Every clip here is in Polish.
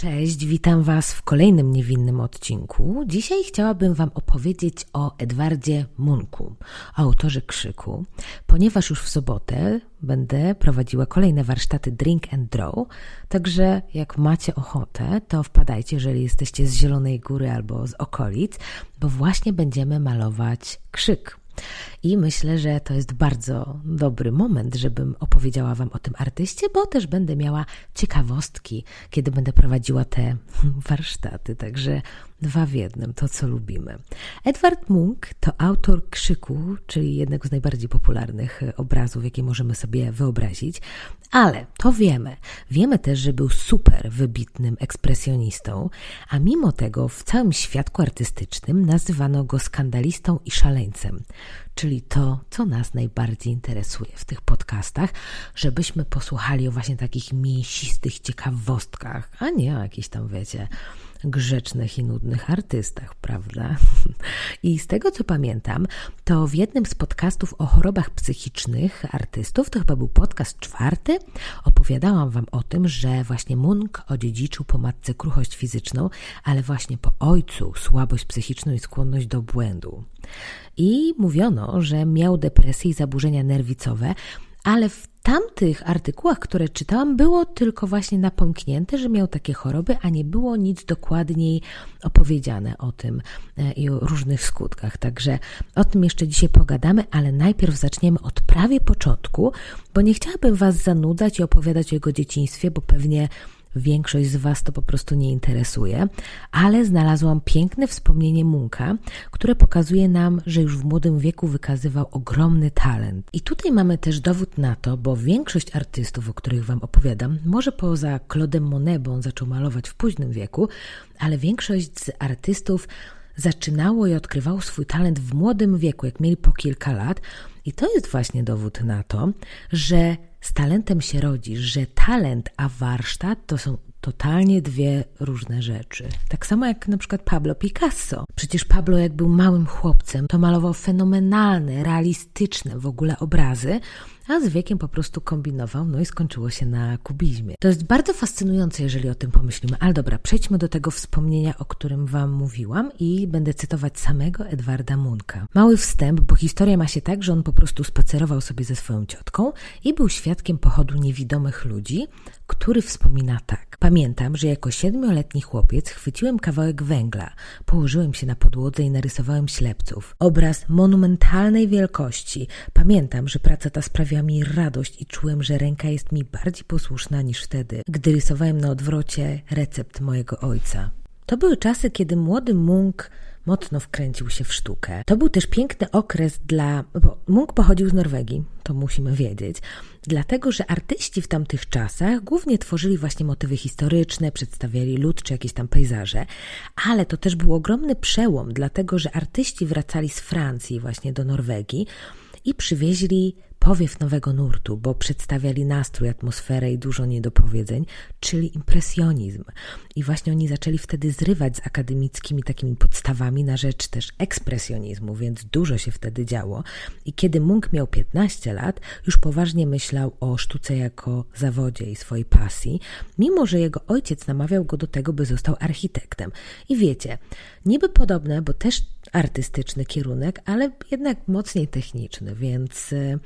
Cześć, witam Was w kolejnym niewinnym odcinku. Dzisiaj chciałabym Wam opowiedzieć o Edwardzie Munku, autorze krzyku, ponieważ już w sobotę będę prowadziła kolejne warsztaty Drink and Draw, także jak macie ochotę, to wpadajcie, jeżeli jesteście z Zielonej Góry albo z okolic, bo właśnie będziemy malować krzyk. I myślę, że to jest bardzo dobry moment, żebym opowiedziała Wam o tym artyście, bo też będę miała ciekawostki, kiedy będę prowadziła te warsztaty. Także dwa w jednym, to co lubimy. Edward Munch to autor krzyku, czyli jednego z najbardziej popularnych obrazów, jakie możemy sobie wyobrazić. Ale to wiemy. Wiemy też, że był super wybitnym ekspresjonistą, a mimo tego w całym świadku artystycznym nazywano go skandalistą i szaleńcem czyli to, co nas najbardziej interesuje w tych podcastach, żebyśmy posłuchali o właśnie takich mięsistych ciekawostkach, a nie o jakichś tam, wiecie, grzecznych i nudnych artystach, prawda? I z tego co pamiętam, to w jednym z podcastów o chorobach psychicznych artystów, to chyba był podcast czwarty, opowiadałam Wam o tym, że właśnie Munk odziedziczył po matce kruchość fizyczną, ale właśnie po ojcu słabość psychiczną i skłonność do błędu. I mówiono, że miał depresję i zaburzenia nerwicowe, ale w tamtych artykułach, które czytałam, było tylko właśnie napomknięte, że miał takie choroby, a nie było nic dokładniej opowiedziane o tym e, i o różnych skutkach. Także o tym jeszcze dzisiaj pogadamy, ale najpierw zaczniemy od prawie początku, bo nie chciałabym Was zanudzać i opowiadać o jego dzieciństwie, bo pewnie Większość z Was to po prostu nie interesuje, ale znalazłam piękne wspomnienie Munka, które pokazuje nam, że już w młodym wieku wykazywał ogromny talent. I tutaj mamy też dowód na to, bo większość artystów, o których Wam opowiadam, może poza Claude'em Monet, bo on zaczął malować w późnym wieku, ale większość z artystów zaczynało i odkrywało swój talent w młodym wieku, jak mieli po kilka lat. I to jest właśnie dowód na to, że z talentem się rodzisz, że talent a warsztat to są totalnie dwie różne rzeczy. Tak samo jak na przykład Pablo Picasso. Przecież Pablo, jak był małym chłopcem, to malował fenomenalne, realistyczne w ogóle obrazy, a z wiekiem po prostu kombinował, no i skończyło się na kubizmie. To jest bardzo fascynujące, jeżeli o tym pomyślimy. Ale dobra, przejdźmy do tego wspomnienia, o którym Wam mówiłam i będę cytować samego Edwarda Munka. Mały wstęp, bo historia ma się tak, że on po prostu spacerował sobie ze swoją ciotką i był świadkiem pochodu niewidomych ludzi, który wspomina tak. Pamiętam, że jako siedmioletni chłopiec chwyciłem kawałek węgla, położyłem się na podłodze i narysowałem ślepców. Obraz monumentalnej wielkości. Pamiętam, że praca ta sprawiała mi radość i czułem, że ręka jest mi bardziej posłuszna niż wtedy, gdy rysowałem na odwrocie recept mojego ojca. To były czasy, kiedy młody Munk mocno wkręcił się w sztukę. To był też piękny okres dla. Bo Munk pochodził z Norwegii, to musimy wiedzieć, dlatego że artyści w tamtych czasach głównie tworzyli właśnie motywy historyczne, przedstawiali lud czy jakieś tam pejzaże, ale to też był ogromny przełom, dlatego że artyści wracali z Francji właśnie do Norwegii i przywieźli powiew nowego nurtu, bo przedstawiali nastrój, atmosferę i dużo niedopowiedzeń, czyli impresjonizm. I właśnie oni zaczęli wtedy zrywać z akademickimi takimi podstawami na rzecz też ekspresjonizmu, więc dużo się wtedy działo. I kiedy Munk miał 15 lat, już poważnie myślał o sztuce jako zawodzie i swojej pasji, mimo że jego ojciec namawiał go do tego, by został architektem. I wiecie, niby podobne, bo też artystyczny kierunek, ale jednak mocniej techniczny, więc y,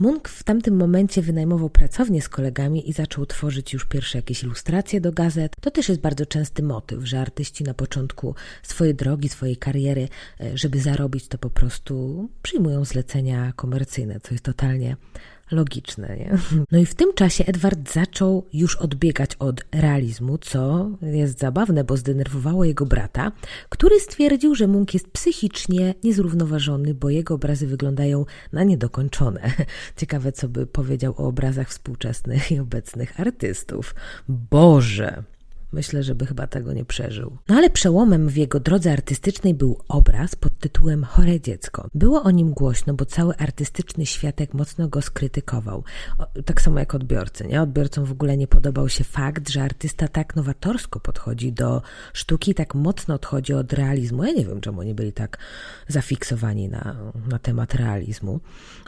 Munk w tamtym momencie wynajmował pracownię z kolegami i zaczął tworzyć już pierwsze jakieś ilustracje do gazet. To też jest bardzo częsty motyw, że artyści na początku swojej drogi, swojej kariery, y, żeby zarobić, to po prostu przyjmują zlecenia komercyjne, co jest totalnie logiczne. Nie? No i w tym czasie Edward zaczął już odbiegać od realizmu, co jest zabawne, bo zdenerwowało jego brata, który stwierdził, że Munk jest psychicznie niezrównoważony, bo jego obrazy wyglądają na niedokończone. Ciekawe, co by powiedział o obrazach współczesnych i obecnych artystów. Boże! Myślę, żeby chyba tego nie przeżył. No ale przełomem w jego drodze artystycznej był obraz pod tytułem Chore dziecko. Było o nim głośno, bo cały artystyczny światek mocno go skrytykował. O, tak samo jak odbiorcy, nie? Odbiorcom w ogóle nie podobał się fakt, że artysta tak nowatorsko podchodzi do sztuki, tak mocno odchodzi od realizmu. Ja nie wiem, czemu oni byli tak zafiksowani na, na temat realizmu.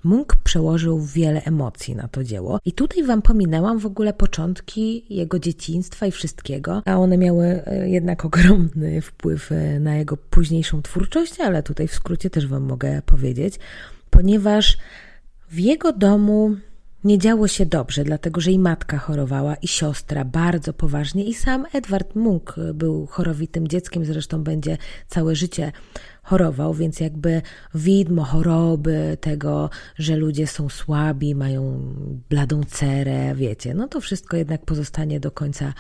Munk przełożył wiele emocji na to dzieło i tutaj wam pominęłam w ogóle początki jego dzieciństwa i wszystkiego, a one miały e, jednak ogromny wpływ e, na jego późniejszą twórczość, ale tutaj w skrócie też wam mogę powiedzieć, ponieważ w jego domu nie działo się dobrze, dlatego że i matka chorowała, i siostra bardzo poważnie, i sam Edward Munk był chorowitym dzieckiem, zresztą będzie całe życie chorował, więc jakby widmo choroby, tego, że ludzie są słabi, mają bladą cerę, wiecie, no to wszystko jednak pozostanie do końca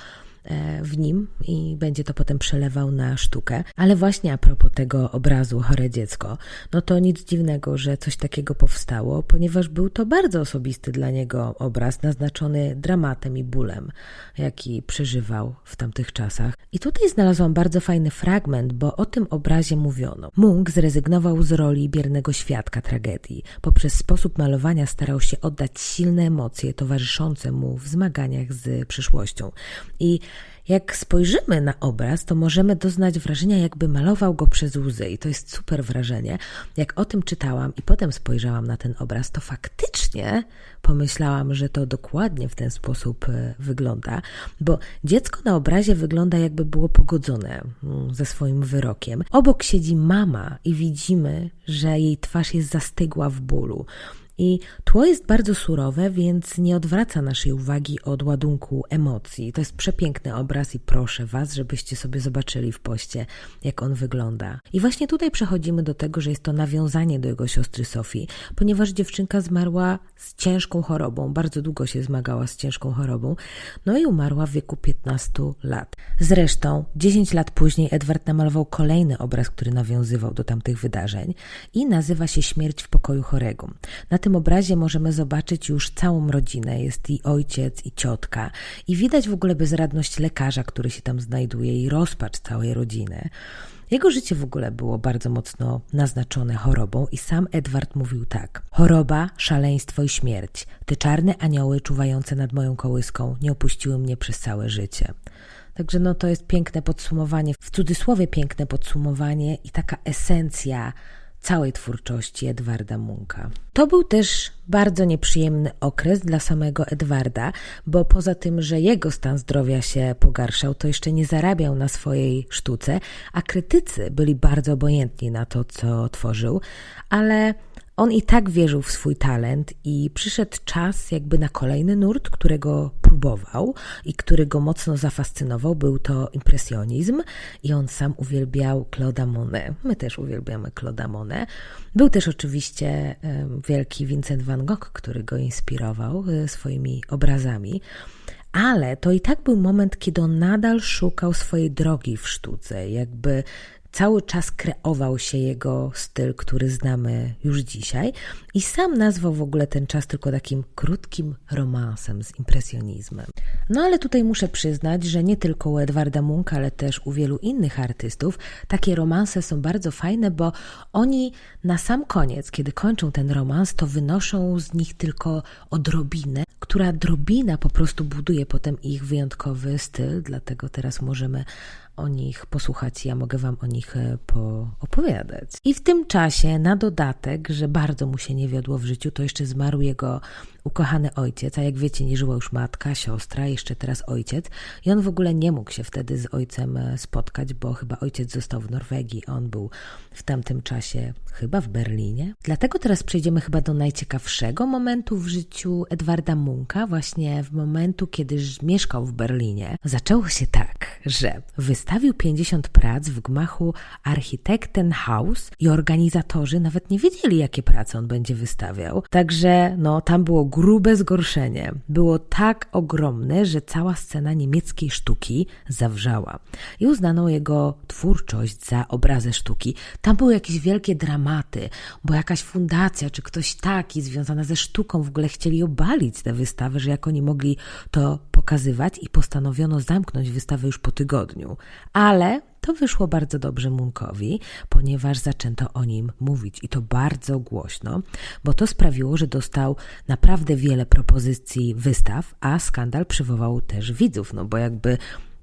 w nim i będzie to potem przelewał na sztukę. Ale właśnie a propos tego obrazu Chore Dziecko, no to nic dziwnego, że coś takiego powstało, ponieważ był to bardzo osobisty dla niego obraz, naznaczony dramatem i bólem, jaki przeżywał w tamtych czasach. I tutaj znalazłam bardzo fajny fragment, bo o tym obrazie mówiono. Munk zrezygnował z roli biernego świadka tragedii. Poprzez sposób malowania starał się oddać silne emocje towarzyszące mu w zmaganiach z przyszłością. I jak spojrzymy na obraz, to możemy doznać wrażenia, jakby malował go przez łzy, i to jest super wrażenie. Jak o tym czytałam i potem spojrzałam na ten obraz, to faktycznie pomyślałam, że to dokładnie w ten sposób e, wygląda, bo dziecko na obrazie wygląda, jakby było pogodzone mm, ze swoim wyrokiem. Obok siedzi mama i widzimy, że jej twarz jest zastygła w bólu. I tło jest bardzo surowe, więc nie odwraca naszej uwagi od ładunku emocji. To jest przepiękny obraz i proszę Was, żebyście sobie zobaczyli w poście, jak on wygląda. I właśnie tutaj przechodzimy do tego, że jest to nawiązanie do jego siostry Sofii, ponieważ dziewczynka zmarła z ciężką chorobą, bardzo długo się zmagała z ciężką chorobą, no i umarła w wieku 15 lat. Zresztą 10 lat później Edward namalował kolejny obraz, który nawiązywał do tamtych wydarzeń i nazywa się Śmierć w pokoju chorego. Na tym obrazie możemy zobaczyć już całą rodzinę. Jest i ojciec, i ciotka. I widać w ogóle bezradność lekarza, który się tam znajduje, i rozpacz całej rodziny. Jego życie w ogóle było bardzo mocno naznaczone chorobą i sam Edward mówił tak. Choroba, szaleństwo i śmierć. Te czarne anioły czuwające nad moją kołyską nie opuściły mnie przez całe życie. Także no to jest piękne podsumowanie, w cudzysłowie piękne podsumowanie i taka esencja całej twórczości Edwarda Munka. To był też bardzo nieprzyjemny okres dla samego Edwarda, bo poza tym, że jego stan zdrowia się pogarszał, to jeszcze nie zarabiał na swojej sztuce, a krytycy byli bardzo obojętni na to, co tworzył, ale on i tak wierzył w swój talent i przyszedł czas jakby na kolejny nurt, którego próbował i który go mocno zafascynował. Był to impresjonizm i on sam uwielbiał Claude'a Monet. My też uwielbiamy Claude'a Monet. Był też oczywiście wielki Vincent van Gogh, który go inspirował e, swoimi obrazami. Ale to i tak był moment, kiedy on nadal szukał swojej drogi w sztuce, jakby cały czas kreował się jego styl, który znamy już dzisiaj, i sam nazwał w ogóle ten czas tylko takim krótkim romansem z impresjonizmem. No ale tutaj muszę przyznać, że nie tylko u Edwarda Munka, ale też u wielu innych artystów takie romanse są bardzo fajne, bo oni na sam koniec, kiedy kończą ten romans, to wynoszą z nich tylko odrobinę, która drobina po prostu buduje potem ich wyjątkowy styl, dlatego teraz możemy o nich posłuchać, ja mogę Wam o nich e, poopowiadać. I w tym czasie, na dodatek, że bardzo mu się nie wiodło w życiu, to jeszcze zmarł jego ukochany ojciec, a jak wiecie, nie żyła już matka, siostra, jeszcze teraz ojciec. I on w ogóle nie mógł się wtedy z ojcem e, spotkać, bo chyba ojciec został w Norwegii, on był w tamtym czasie chyba w Berlinie. Dlatego teraz przejdziemy chyba do najciekawszego momentu w życiu Edwarda Munka, właśnie w momentu, kiedy mieszkał w Berlinie. Zaczęło się tak, że wystawił 50 prac w gmachu Architektenhaus i organizatorzy nawet nie wiedzieli, jakie prace on będzie wystawiał. Także no, tam było grube zgorszenie. Było tak ogromne, że cała scena niemieckiej sztuki zawrzała. I uznano jego twórczość za obrazę sztuki. Tam były jakieś wielkie dramaty, bo jakaś fundacja czy ktoś taki związana ze sztuką w ogóle chcieli obalić tę wystawę, że jak oni mogli to pokazywać i postanowiono zamknąć wystawę już po tygodniu. Ale To wyszło bardzo dobrze Munkowi, ponieważ zaczęto o nim mówić i to bardzo głośno, bo to sprawiło, że dostał naprawdę wiele propozycji wystaw, a skandal przywołał też widzów, no bo jakby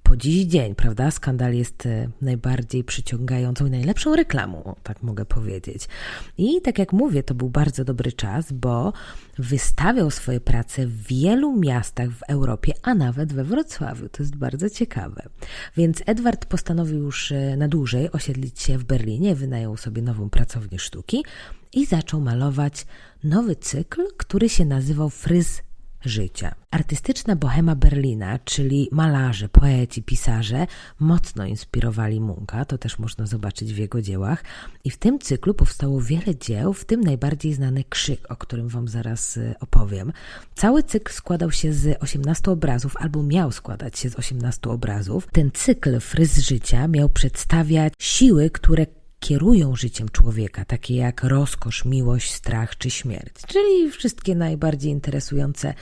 po dziś dzień, prawda? Skandal jest e, najbardziej przyciągającą i najlepszą reklamą, tak mogę powiedzieć. I tak jak mówię, to był bardzo dobry czas, bo wystawiał swoje prace w wielu miastach w Europie, a nawet we Wrocławiu. To jest bardzo ciekawe. Więc Edward postanowił już e, na dłużej osiedlić się w Berlinie, wynajął sobie nową pracownię sztuki i zaczął malować nowy cykl, który się nazywał Fryz życia. Artystyczna bohema Berlina, czyli malarze, poeci, pisarze, mocno inspirowali Munka, to też można zobaczyć w jego dziełach. I w tym cyklu powstało wiele dzieł, w tym najbardziej znany Krzyk, o którym Wam zaraz y, opowiem. Cały cykl składał się z 18 obrazów, albo miał składać się z 18 obrazów. Ten cykl Fryz życia miał przedstawiać siły, które kierują życiem człowieka, takie jak rozkosz, miłość, strach czy śmierć, czyli wszystkie najbardziej interesujące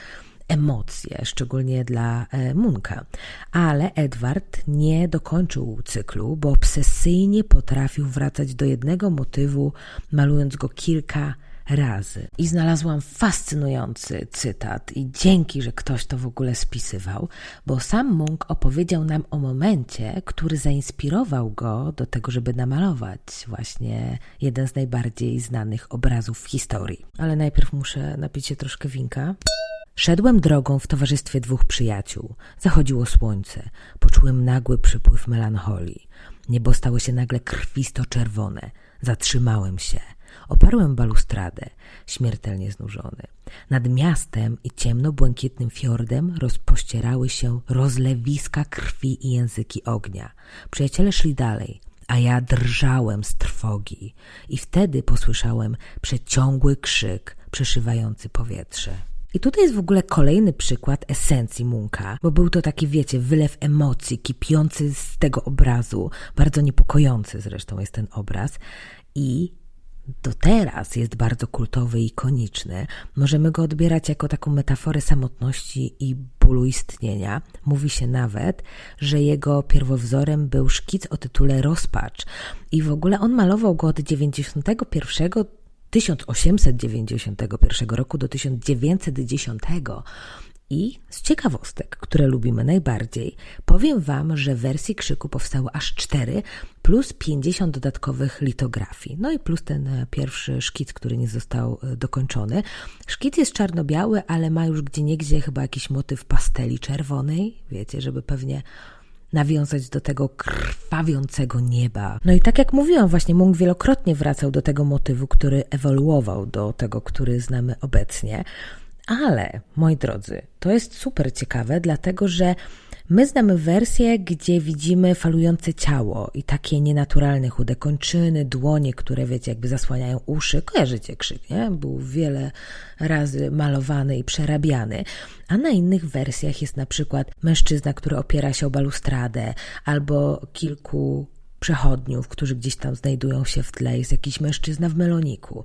emocje, szczególnie dla e, Munka. Ale Edward nie dokończył cyklu, bo obsesyjnie potrafił wracać do jednego motywu, malując go kilka razy. I znalazłam fascynujący cytat, i dzięki, że ktoś to w ogóle spisywał, bo sam Munk opowiedział nam o momencie, który zainspirował go do tego, żeby namalować właśnie jeden z najbardziej znanych obrazów w historii. Ale najpierw muszę napić się troszkę winka. Szedłem drogą w towarzystwie dwóch przyjaciół. Zachodziło słońce. Poczułem nagły przypływ melancholii. Niebo stało się nagle krwisto-czerwone. Zatrzymałem się. Oparłem balustradę, śmiertelnie znużony. Nad miastem i ciemno-błękitnym fiordem rozpościerały się rozlewiska krwi i języki ognia. Przyjaciele szli dalej, a ja drżałem z trwogi i wtedy posłyszałem przeciągły krzyk przeszywający powietrze. I tutaj jest w ogóle kolejny przykład esencji Munka, bo był to taki, wiecie, wylew emocji kipiący z tego obrazu, bardzo niepokojący zresztą jest ten obraz i do teraz jest bardzo kultowy i ikoniczny. Możemy go odbierać jako taką metaforę samotności i bólu istnienia. Mówi się nawet, że jego pierwowzorem był szkic o tytule Rozpacz i w ogóle on malował go od 91 1891 roku do 1910 i z ciekawostek, które lubimy najbardziej, powiem Wam, że wersji krzyku powstało aż 4 plus 50 dodatkowych litografii. No i plus ten e, pierwszy szkic, który nie został e, dokończony. Szkic jest czarno-biały, ale ma już gdzieniegdzie chyba jakiś motyw pasteli czerwonej, wiecie, żeby pewnie nawiązać do tego krwawiącego nieba. No i tak jak mówiłam, właśnie Munk wielokrotnie wracał do tego motywu, który ewoluował do tego, który znamy obecnie. Ale, moi drodzy, to jest super ciekawe, dlatego że my znamy wersję, gdzie widzimy falujące ciało i takie nienaturalne chude kończyny, dłonie, które wiecie, jakby zasłaniają uszy. Kojarzycie krzyk, nie? Był wiele razy malowany i przerabiany. A na innych wersjach jest na przykład mężczyzna, który opiera się o balustradę, albo kilku przechodniów, którzy gdzieś tam znajdują się w tle, jest jakiś mężczyzna w meloniku.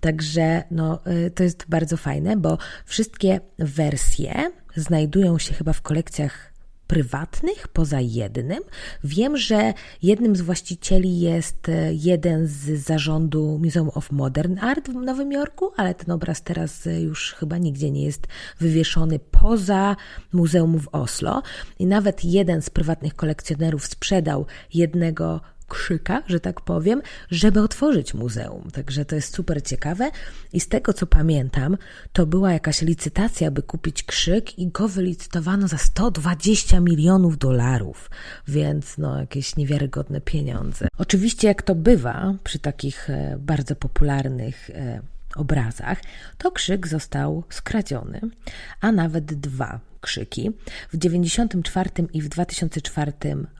Także no, y, to jest bardzo fajne, bo wszystkie wersje znajdują się chyba w kolekcjach prywatnych poza jednym. Wiem, że jednym z właścicieli jest e, jeden z zarządu Museum of Modern Art w Nowym Jorku, ale ten obraz teraz e, już chyba nigdzie nie jest wywieszony poza Muzeum w Oslo. I nawet jeden z prywatnych kolekcjonerów sprzedał jednego krzyka, że tak powiem, żeby otworzyć muzeum. Także to jest super ciekawe. I z tego co pamiętam, to była jakaś licytacja, by kupić krzyk, i go wylicytowano za 120 milionów dolarów, więc no jakieś niewiarygodne pieniądze. Oczywiście, jak to bywa przy takich e, bardzo popularnych e, obrazach, to krzyk został skradziony, a nawet dwa W 1994 i w 2004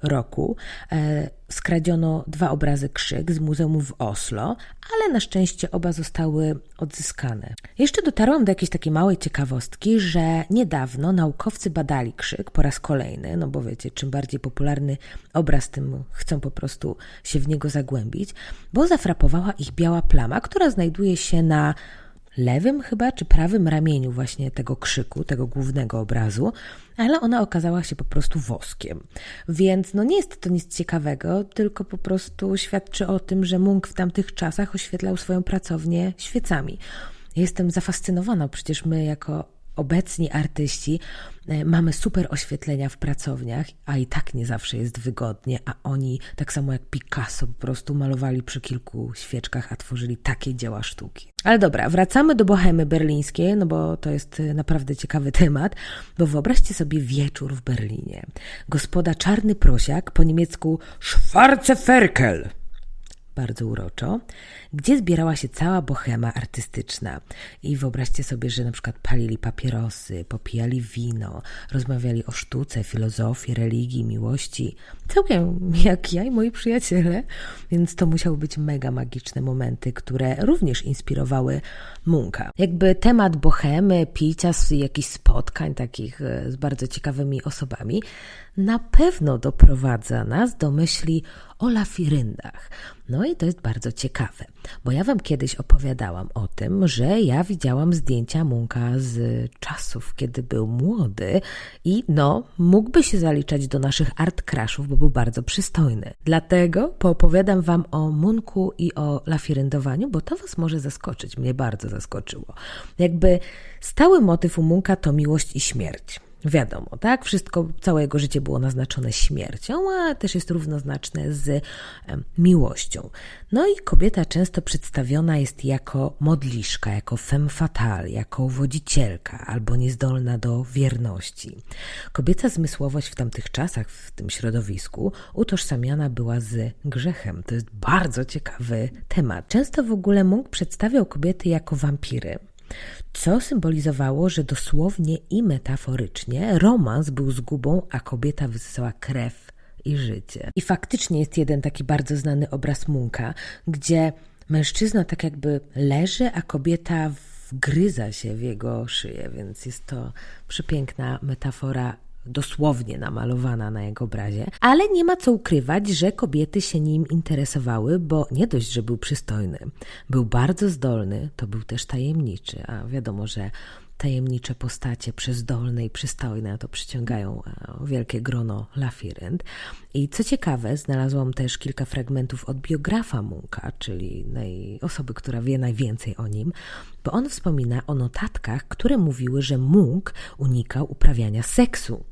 roku e, skradziono dwa obrazy krzyk z muzeum w Oslo, ale na szczęście oba zostały odzyskane. Jeszcze dotarłam do jakiejś takiej małej ciekawostki, że niedawno naukowcy badali krzyk po raz kolejny, no bo wiecie, czym bardziej popularny obraz, tym chcą po prostu się w niego zagłębić, bo zafrapowała ich biała plama, która znajduje się na lewym chyba, czy prawym ramieniu właśnie tego krzyku, tego głównego obrazu, ale ona okazała się po prostu woskiem. Więc no nie jest to nic ciekawego, tylko po prostu świadczy o tym, że Munk w tamtych czasach oświetlał swoją pracownię świecami. Jestem zafascynowana, przecież my jako obecni artyści e, mamy super oświetlenia w pracowniach, a i tak nie zawsze jest wygodnie, a oni, tak samo jak Picasso, po prostu malowali przy kilku świeczkach, a tworzyli takie dzieła sztuki. Ale dobra, wracamy do bohemy berlińskiej, no bo to jest e, naprawdę ciekawy temat, bo wyobraźcie sobie wieczór w Berlinie. Gospoda Czarny Prosiak, po niemiecku Schwarze Ferkel, bardzo uroczo, gdzie zbierała się cała bohema artystyczna. I wyobraźcie sobie, że na przykład palili papierosy, popijali wino, rozmawiali o sztuce, filozofii, religii, miłości. Całkiem jak ja i moi przyjaciele. Więc to musiały być mega magiczne momenty, które również inspirowały Munka. Jakby temat bohemy, picia, jakichś spotkań takich e, z bardzo ciekawymi osobami na pewno doprowadza nas do myśli o lafiryndach. No i to jest bardzo ciekawe, bo ja Wam kiedyś opowiadałam o tym, że ja widziałam zdjęcia Munka z czasów, kiedy był młody i no, mógłby się zaliczać do naszych art crashów, bo był bardzo przystojny. Dlatego poopowiadam Wam o Munku i o lafiryndowaniu, bo to Was może zaskoczyć. Mnie bardzo zaskoczyło. Jakby stały motyw u Munka to miłość i śmierć. Wiadomo, tak? Wszystko, całe jego życie było naznaczone śmiercią, a też jest równoznaczne z miłością. No i kobieta często przedstawiona jest jako modliszka, jako femme fatale, jako wodzicielka albo niezdolna do wierności. Kobieca zmysłowość w tamtych czasach, w tym środowisku, utożsamiana była z grzechem. To jest bardzo ciekawy temat. Często w ogóle Munk przedstawiał kobiety jako wampiry co symbolizowało, że dosłownie i metaforycznie romans był zgubą, a kobieta wysysała krew i życie. I faktycznie jest jeden taki bardzo znany obraz Munka, gdzie mężczyzna tak jakby leży, a kobieta wgryza się w jego szyję, więc jest to przepiękna metafora dosłownie namalowana na jego obrazie, ale nie ma co ukrywać, że kobiety się nim interesowały, bo nie dość, że był przystojny, był bardzo zdolny, to był też tajemniczy, a wiadomo, że tajemnicze postacie przezdolne i przystojne to przyciągają e, wielkie grono lafirynd. I co ciekawe, znalazłam też kilka fragmentów od biografa Munka, czyli osoby, która wie najwięcej o nim, bo on wspomina o notatkach, które mówiły, że Munk unikał uprawiania seksu.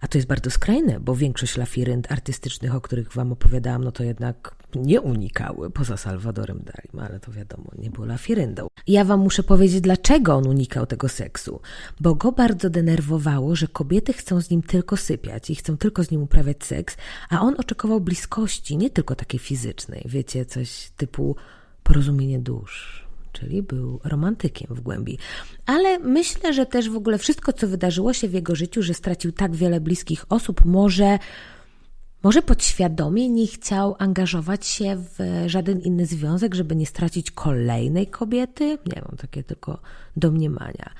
A to jest bardzo skrajne, bo większość lafirynd artystycznych, o których Wam opowiadałam, no to jednak nie unikały, poza Salvadorem Dalim, ale to wiadomo, nie był lafiryndą. ja Wam muszę powiedzieć, dlaczego on unikał tego seksu. Bo go bardzo denerwowało, że kobiety chcą z nim tylko sypiać i chcą tylko z nim uprawiać seks, a on oczekiwał bliskości, nie tylko takiej fizycznej, wiecie, coś typu porozumienie dusz, czyli był romantykiem w głębi. Ale myślę, że też w ogóle wszystko, co wydarzyło się w jego życiu, że stracił tak wiele bliskich osób, może. Może podświadomie nie chciał angażować się w żaden inny związek, żeby nie stracić kolejnej kobiety? Nie mam takie tylko domniemania.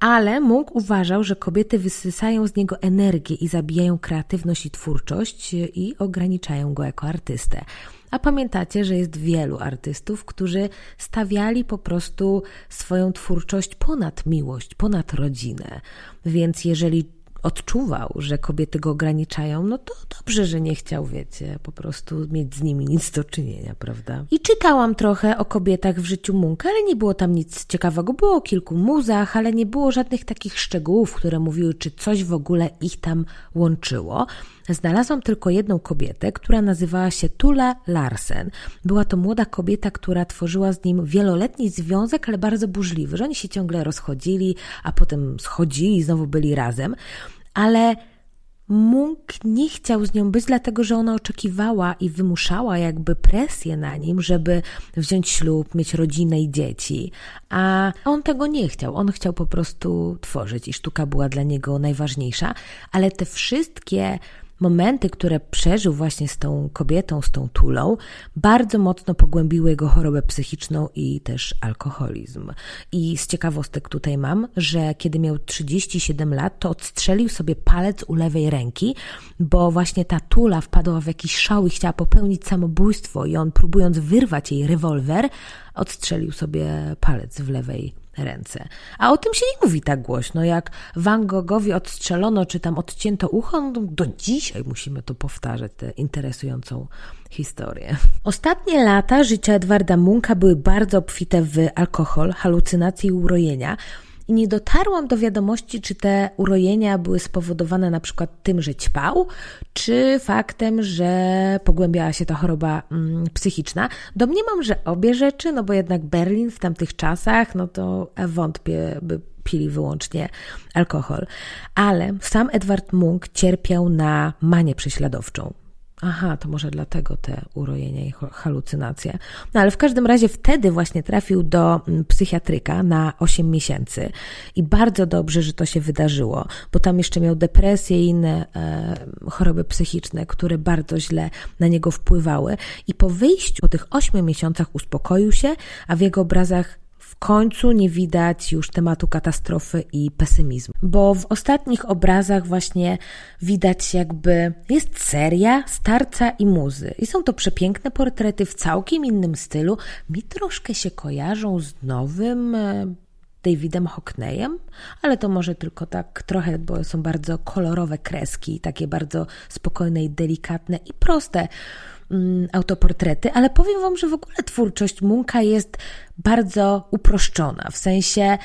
Ale mógł uważał, że kobiety wysysają z niego energię i zabijają kreatywność i twórczość i ograniczają go jako artystę. A pamiętacie, że jest wielu artystów, którzy stawiali po prostu swoją twórczość ponad miłość, ponad rodzinę. Więc jeżeli odczuwał, że kobiety go ograniczają, no to dobrze, że nie chciał, wiecie, po prostu mieć z nimi nic do czynienia, prawda? I czytałam trochę o kobietach w życiu Munka, ale nie było tam nic ciekawego. Było o kilku muzach, ale nie było żadnych takich szczegółów, które mówiły, czy coś w ogóle ich tam łączyło. Znalazłam tylko jedną kobietę, która nazywała się Tula Larsen. Była to młoda kobieta, która tworzyła z nim wieloletni związek, ale bardzo burzliwy, że oni się ciągle rozchodzili, a potem schodzili i znowu byli razem. Ale Munk nie chciał z nią być, dlatego że ona oczekiwała i wymuszała jakby presję na nim, żeby wziąć ślub, mieć rodzinę i dzieci. A on tego nie chciał. On chciał po prostu tworzyć i sztuka była dla niego najważniejsza, ale te wszystkie momenty, które przeżył właśnie z tą kobietą, z tą tulą, bardzo mocno pogłębiły jego chorobę psychiczną i też alkoholizm. I z ciekawostek tutaj mam, że kiedy miał 37 lat, to odstrzelił sobie palec u lewej ręki, bo właśnie ta tula wpadła w jakiś szał i chciała popełnić samobójstwo i on próbując wyrwać jej rewolwer, odstrzelił sobie palec w lewej ręce. A o tym się nie mówi tak głośno, jak Van Goghowi odstrzelono czy tam odcięto ucho, no do dzisiaj musimy to powtarzać, tę interesującą historię. Ostatnie lata życia Edwarda Munka były bardzo obfite w alkohol, halucynacje i urojenia. I nie dotarłam do wiadomości, czy te urojenia były spowodowane na przykład tym, że ćpał, czy faktem, że pogłębiała się ta choroba mm, psychiczna. Domniemam, że obie rzeczy, no bo jednak Berlin w tamtych czasach, no to wątpię, by pili wyłącznie alkohol. Ale sam Edward Munk cierpiał na manię prześladowczą. Aha, to może dlatego te urojenia i halucynacje. No ale w każdym razie wtedy właśnie trafił do mm, psychiatryka na 8 miesięcy i bardzo dobrze, że to się wydarzyło, bo tam jeszcze miał depresję i inne e, choroby psychiczne, które bardzo źle na niego wpływały. I po wyjściu, po tych 8 miesiącach uspokoił się, a w jego obrazach końcu nie widać już tematu katastrofy i pesymizmu, bo w ostatnich obrazach właśnie widać jakby jest seria starca i muzy i są to przepiękne portrety w całkiem innym stylu. Mi troszkę się kojarzą z nowym e, Davidem Hockneyem, ale to może tylko tak trochę, bo są bardzo kolorowe kreski, takie bardzo spokojne i delikatne i proste. Mm, autoportrety, ale powiem Wam, że w ogóle twórczość Munka jest bardzo uproszczona, w sensie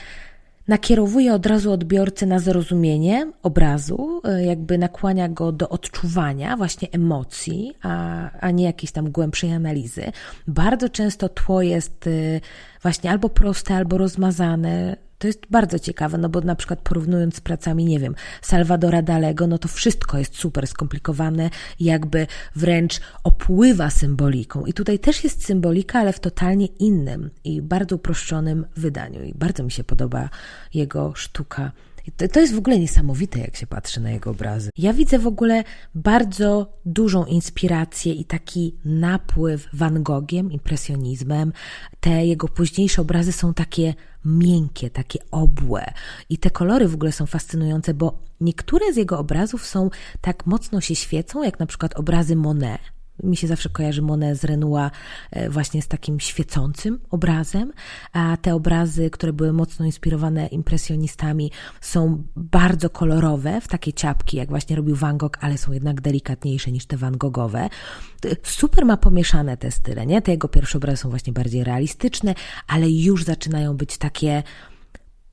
nakierowuje od razu odbiorcę na zrozumienie obrazu, y, jakby nakłania go do odczuwania właśnie emocji, a, a nie jakiejś tam głębszej analizy. Bardzo często tło jest y, właśnie albo proste, albo rozmazane, to jest bardzo ciekawe, no bo na przykład porównując z pracami, nie wiem, Salvadora Dalego, no to wszystko jest super skomplikowane, jakby wręcz opływa symboliką. I tutaj też jest symbolika, ale w totalnie innym i bardzo uproszczonym wydaniu. I bardzo mi się podoba jego sztuka to, to jest w ogóle niesamowite, jak się patrzy na jego obrazy. Ja widzę w ogóle bardzo dużą inspirację i taki napływ Van Gogiem, impresjonizmem. Te jego późniejsze obrazy są takie miękkie, takie obłe. I te kolory w ogóle są fascynujące, bo niektóre z jego obrazów są tak mocno się świecą, jak na przykład obrazy Monet mi się zawsze kojarzy Monet z Renoir e, właśnie z takim świecącym obrazem, a te obrazy, które były mocno inspirowane impresjonistami, są bardzo kolorowe, w takie ciapki, jak właśnie robił Van Gogh, ale są jednak delikatniejsze niż te Van Goghowe. Super ma pomieszane te style, nie? Te jego pierwsze obrazy są właśnie bardziej realistyczne, ale już zaczynają być takie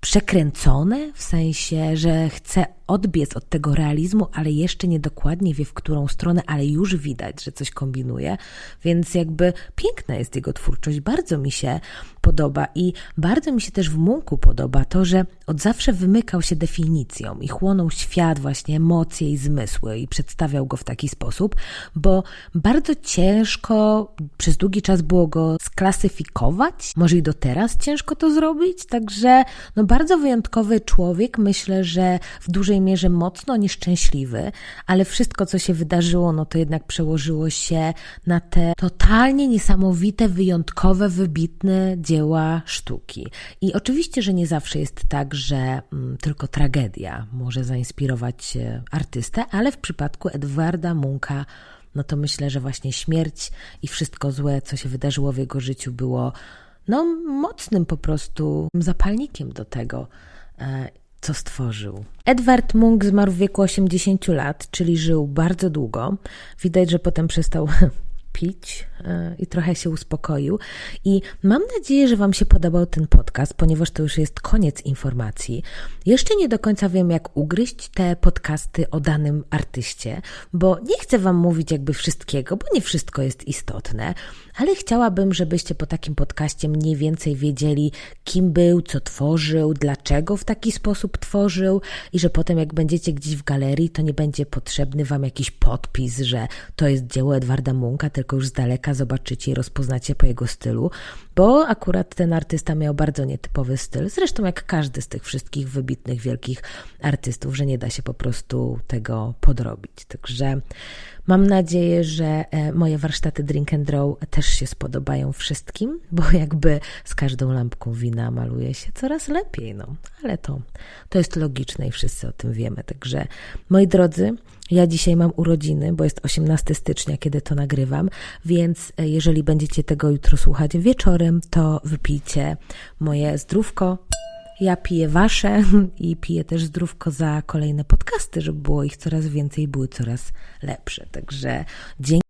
przekręcone, w sensie, że chce odbiec od tego realizmu, ale jeszcze nie dokładnie wie w którą stronę, ale już widać, że coś kombinuje. Więc jakby piękna jest jego twórczość, bardzo mi się podoba i bardzo mi się też w Munku podoba to, że od zawsze wymykał się definicją i chłonął świat, właśnie emocje i zmysły i przedstawiał go w taki sposób, bo bardzo ciężko przez długi czas było go sklasyfikować, może i do teraz ciężko to zrobić, także no bardzo wyjątkowy człowiek, myślę, że w dużej mierze mocno nieszczęśliwy, ale wszystko, co się wydarzyło, no to jednak przełożyło się na te totalnie niesamowite, wyjątkowe, wybitne dzieła sztuki. I oczywiście, że nie zawsze jest tak, że mm, tylko tragedia może zainspirować artystę, ale w przypadku Edwarda Munka no to myślę, że właśnie śmierć i wszystko złe, co się wydarzyło w jego życiu, było no, mocnym po prostu zapalnikiem do tego. Co stworzył. Edward Munk zmarł w wieku 80 lat, czyli żył bardzo długo. Widać, że potem przestał pić i trochę się uspokoił. I mam nadzieję, że Wam się podobał ten podcast, ponieważ to już jest koniec informacji. Jeszcze nie do końca wiem, jak ugryźć te podcasty o danym artyście, bo nie chcę Wam mówić jakby wszystkiego, bo nie wszystko jest istotne, ale chciałabym, żebyście po takim podcaście mniej więcej wiedzieli, kim był, co tworzył, dlaczego w taki sposób tworzył i że potem jak będziecie gdzieś w galerii, to nie będzie potrzebny Wam jakiś podpis, że to jest dzieło Edwarda Munka, tylko już z daleka zobaczycie i rozpoznacie po jego stylu, bo akurat ten artysta miał bardzo nietypowy styl, zresztą jak każdy z tych wszystkich wybitnych, wielkich artystów, że nie da się po prostu tego podrobić. Także Mam nadzieję, że e, moje warsztaty Drink and Draw też się spodobają wszystkim, bo jakby z każdą lampką wina maluje się coraz lepiej, no. Ale to, to jest logiczne i wszyscy o tym wiemy. Także, moi drodzy, ja dzisiaj mam urodziny, bo jest 18 stycznia, kiedy to nagrywam, więc e, jeżeli będziecie tego jutro słuchać wieczorem, to wypijcie moje zdrówko. Ja piję wasze i piję też zdrówko za kolejne podcasty, żeby było ich coraz więcej były coraz lepsze. Także dzięki.